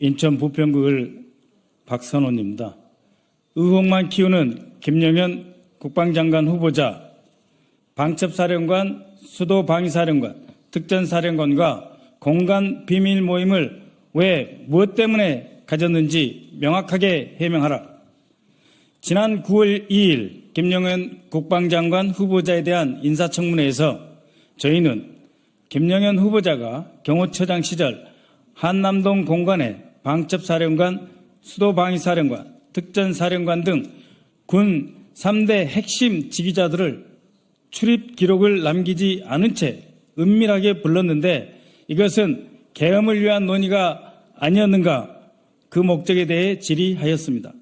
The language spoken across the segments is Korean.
인천 부평구을 박선호입니다. 의혹만 키우는 김영현 국방장관 후보자, 방첩사령관, 수도방위사령관, 특전사령관과 공간 비밀 모임을 왜 무엇 때문에 가졌는지 명확하게 해명하라. 지난 9월 2일 김영현 국방장관 후보자에 대한 인사청문회에서 저희는 김영현 후보자가 경호처장 시절 한남동 공간에 방첩사령관, 수도방위사령관, 특전사령관 등 군 3대 핵심 지휘자들을 출입 기록을 남기지 않은 채 은밀하게 불렀는데 이것은 계엄을 위한 논의가 아니었는가 그 목적에 대해 질의하였습니다.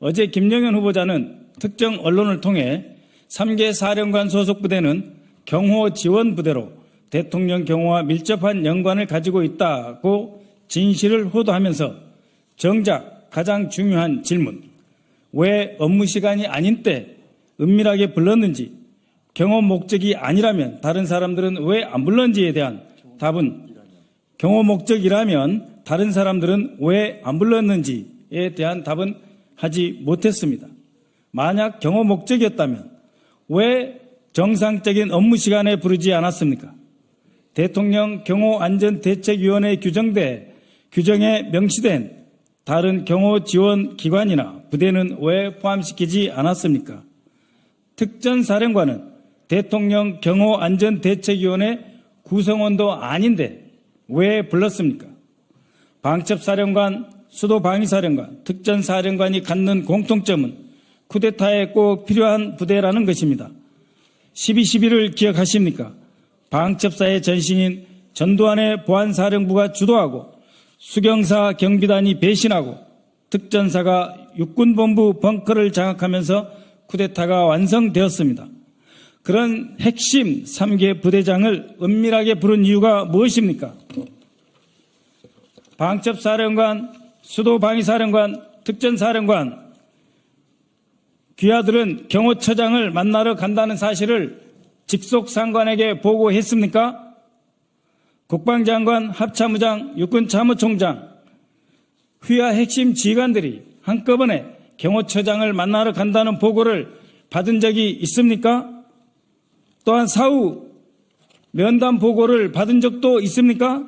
어제 김영현 후보자는 특정 언론을 통해 3개 사령관 소속 부대는 경호 지원 부대로 대통령 경호와 밀접한 연관을 가지고 있다고 진실을 호도하면서 정작 가장 중요한 질문, 왜 업무 시간이 아닌 때 은밀하게 불렀는지, 경호 목적이 아니라면 다른 사람들은 왜 안 불렀는지에 대한 답은 경호 목적이라면 다른 사람들은 왜 안 불렀는지에 대한 답은 하지 못했습니다. 만약 경호 목적이었다면 왜 정상적인 업무 시간에 부르지 않았습니까? 대통령 경호안전대책위원회 규정대 규정에 명시된 다른 경호 지원 기관이나 부대는 왜 포함시키지 않았습니까? 특전사령관은 대통령 경호안전대책위원회 구성원도 아닌데 왜 불렀습니까? 방첩사령관, 수도방위사령관, 특전사령관이 갖는 공통점은 쿠데타에 꼭 필요한 부대라는 것입니다. 12.12를 기억하십니까? 방첩사의 전신인 전두환의 보안사령부가 주도하고 수경사 경비단이 배신하고 특전사가 육군본부 벙커를 장악하면서 쿠데타가 완성되었습니다. 그런 핵심 3개 부대장을 은밀하게 부른 이유가 무엇입니까? 방첩사령관, 수도방위사령관, 특전사령관, 귀하들은 경호처장을 만나러 간다는 사실을 직속 상관에게 보고했습니까? 국방장관, 합참의장, 육군참모총장, 휘하 핵심 지휘관들이 한꺼번에 경호처장을 만나러 간다는 보고를 받은 적이 있습니까? 또한 사후 면담 보고를 받은 적도 있습니까?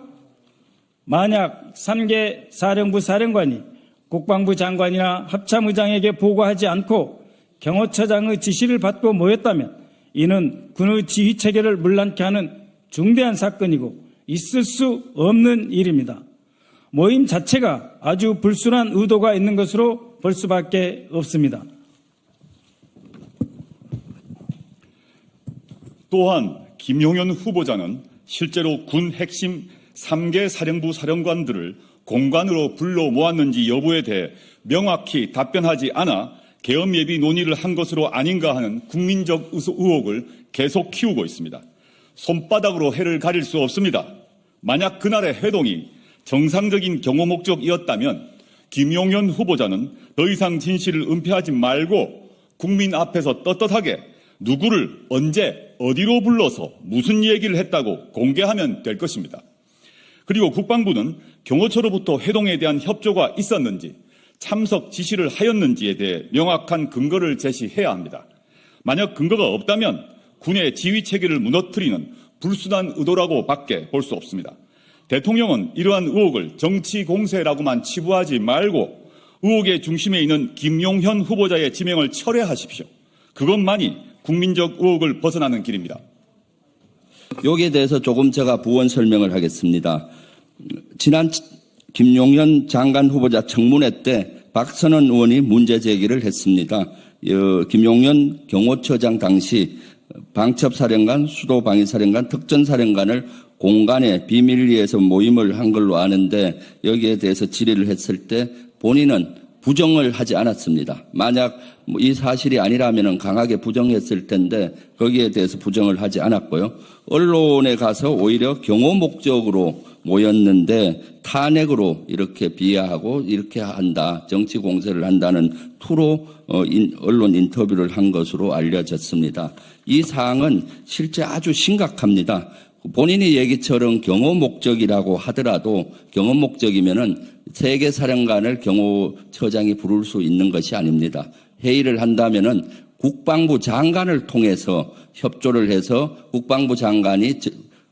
만약 3개 사령부 사령관이 국방부 장관이나 합참의장에게 보고하지 않고 경호처장의 지시를 받고 모였다면 이는 군의 지휘 체계를 문란케 하는 중대한 사건이고 있을 수 없는 일입니다. 모임 자체가 아주 불순한 의도가 있는 것으로 볼 수밖에 없습니다. 또한 김용현 후보자는 실제로 군 핵심 3개 사령부 사령관들을 공관으로 불러 모았는지 여부에 대해 명확히 답변하지 않아 계엄 예비 논의를 한 것으로 아닌가 하는 국민적 의혹을 계속 키우고 있습니다. 손바닥으로 해를 가릴 수 없습니다. 만약 그날의 회동이 정상적인 경호 목적이었다면 김용현 후보자는 더 이상 진실을 은폐하지 말고 국민 앞에서 떳떳하게 누구를 언제 어디로 불러서 무슨 얘기를 했다고 공개하면 될 것입니다. 그리고 국방부는 경호처로부터 회동에 대한 협조가 있었는지 참석 지시를 하였는지에 대해 명확한 근거를 제시해야 합니다. 만약 근거가 없다면 군의 지휘 체계를 무너뜨리는 불순한 의도라고 밖에 볼 수 없습니다. 대통령은 이러한 의혹을 정치 공세라고만 치부하지 말고 의혹의 중심에 있는 김용현 후보자의 지명을 철회하십시오. 그것만이 국민적 의혹을 벗어나는 길입니다. 여기에 대해서 조금 제가 부원 설명을 하겠습니다. 지난 김용현 장관 후보자 청문회 때 박선원 의원이 문제 제기를 했습니다. 어, 김용현 경호처장 당시 방첩사령관, 수도방위사령관, 특전사령관을 공간에 비밀리에서 모임을 한 걸로 아는데 여기에 대해서 질의를 했을 때 본인은 부정을 하지 않았습니다. 만약 뭐이 사실이 아니라면 강하게 부정했을 텐데 거기에 대해서 부정을 하지 않았고요. 언론에 가서 오히려 경호 목적으로 모였는데 탄핵으로 이렇게 비하하고 이렇게 한다. 정치 공세를 한다는 투로 어, 인- 언론 인터뷰를 한 것으로 알려졌습니다. 이 사항은 실제 아주 심각합니다. 본인이 얘기처럼 경호 목적이라고 하더라도 경호 목적이면은 세계 사령관을 경호처장이 부를 수 있는 것이 아닙니다. 회의를 한다면은 국방부 장관을 통해서 협조를 해서 국방부 장관이 저-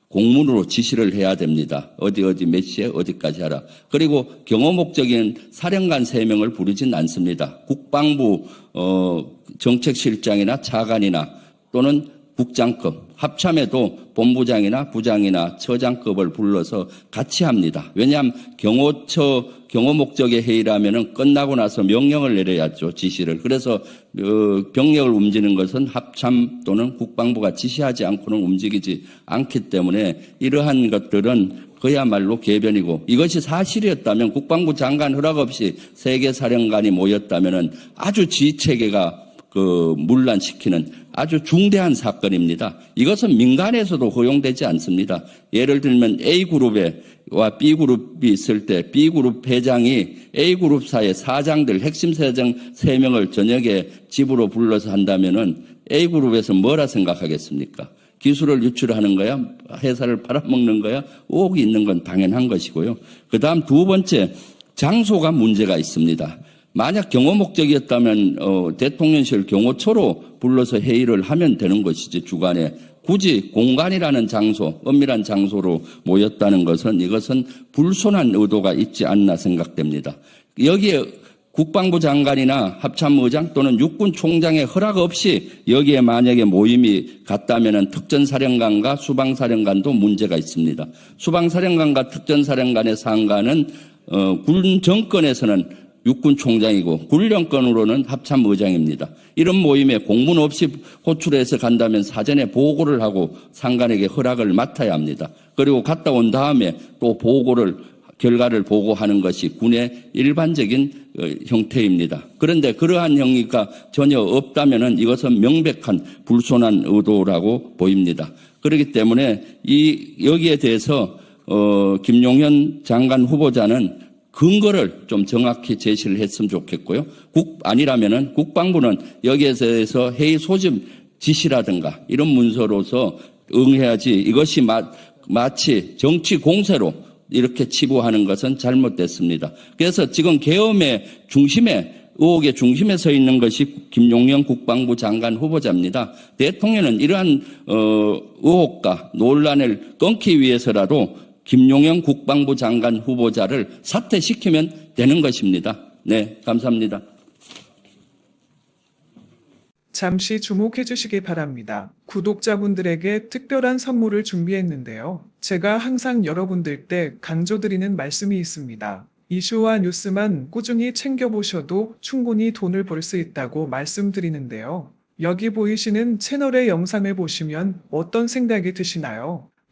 공문으로 지시를 해야 됩니다. 어디 어디 몇 시에 어디까지 하라. 그리고 경호 목적인 사령관 세명을 부르진 않습니다. 국방부 어, 정책실장이나 차관이나 또는 국장급 합참에도 본부장이나 부장이나 처장급을 불러서 같이 합니다. 왜냐하면 경호처 경호 목적의 회의라면은 끝나고 나서 명령을 내려야죠 지시를. 그래서 어, 병력을 움직이는 것은 합참 또는 국방부가 지시하지 않고는 움직이지 않기 때문에 이러한 것들은 그야말로 개변이고 이것이 사실이었다면 국방부 장관 허락 없이 세계 사령관이 모였다면은 아주 지체계가 그 문란시키는 아주 중대한 사건입니다. 이것은 민간에서도 허용되지 않습니다. 예를 들면 A그룹에와 B그룹이 있을 때 B그룹 회장이 A그룹사의 사장들 핵심 사장 3명을 저녁에 집으로 불러서 한다면은 A그룹에서 뭐라 생각하겠습니까? 기술을 유출하는 거야? 회사를 팔아먹는 거야? 의혹이 있는 건 당연한 것이고요. 그 다음 두 번째, 장소가 문제가 있습니다. 만약 경호 목적이었다면 어, 대통령실 경호처로 불러서 회의를 하면 되는 것이지 주간에 굳이 공간이라는 장소, 엄밀한 장소로 모였다는 것은 이것은 불손한 의도가 있지 않나 생각됩니다. 여기에 국방부 장관이나 합참의장 또는 육군 총장의 허락 없이 여기에 만약에 모임이 갔다면 특전사령관과 수방사령관도 문제가 있습니다. 수방사령관과 특전사령관의 상관은 어, 군 정권에서는 육군 총장이고 군령권으로는 합참 의장입니다. 이런 모임에 공문 없이 호출해서 간다면 사전에 보고를 하고 상관에게 허락을 맡아야 합니다. 그리고 갔다 온 다음에 또 보고를 결과를 보고하는 것이 군의 일반적인 어, 형태입니다. 그런데 그러한 형의가 전혀 없다면은 이것은 명백한 불손한 의도라고 보입니다. 그렇기 때문에 이 여기에 대해서 어, 김용현 장관 후보자는 근거를 좀 정확히 제시를 했으면 좋겠고요. 국 아니라면은 국방부는 여기에 대해서 회의 소집 지시라든가 이런 문서로서 응해야지 이것이 마, 마치 정치 공세로 이렇게 치부하는 것은 잘못됐습니다. 그래서 지금 계엄의 중심에 의혹의 중심에 서 있는 것이 김용현 국방부 장관 후보자입니다. 대통령은 이러한 어, 의혹과 논란을 끊기 위해서라도 김용현 국방부 장관 후보자를 사퇴시키면 되는 것입니다. 네, 감사합니다. 잠시 주목해 주시기 바랍니다. 구독자분들에게 특별한 선물을 준비했는데요. 제가 항상 여러분들 때 강조드리는 말씀이 있습니다. 이슈와 뉴스만 꾸준히 챙겨보셔도 충분히 돈을 벌 수 있다고 말씀드리는데요. 여기 보이시는 채널의 영상을 보시면 어떤 생각이 드시나요?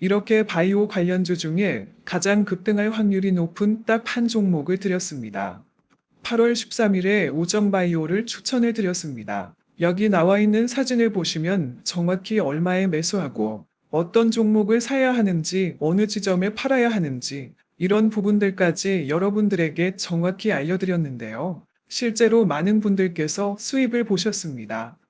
이렇게 바이오 관련주 중에 가장 급등할 확률이 높은 딱 한 종목을 드렸습니다. 8월 13일에 오정바이오를 추천해 드렸습니다. 여기 나와 있는 사진을 보시면 정확히 얼마에 매수하고 어떤 종목을 사야 하는지 어느 지점에 팔아야 하는지 이런 부분들까지 여러분들에게 정확히 알려드렸는데요. 실제로 많은 분들께서 수입을 보셨습니다.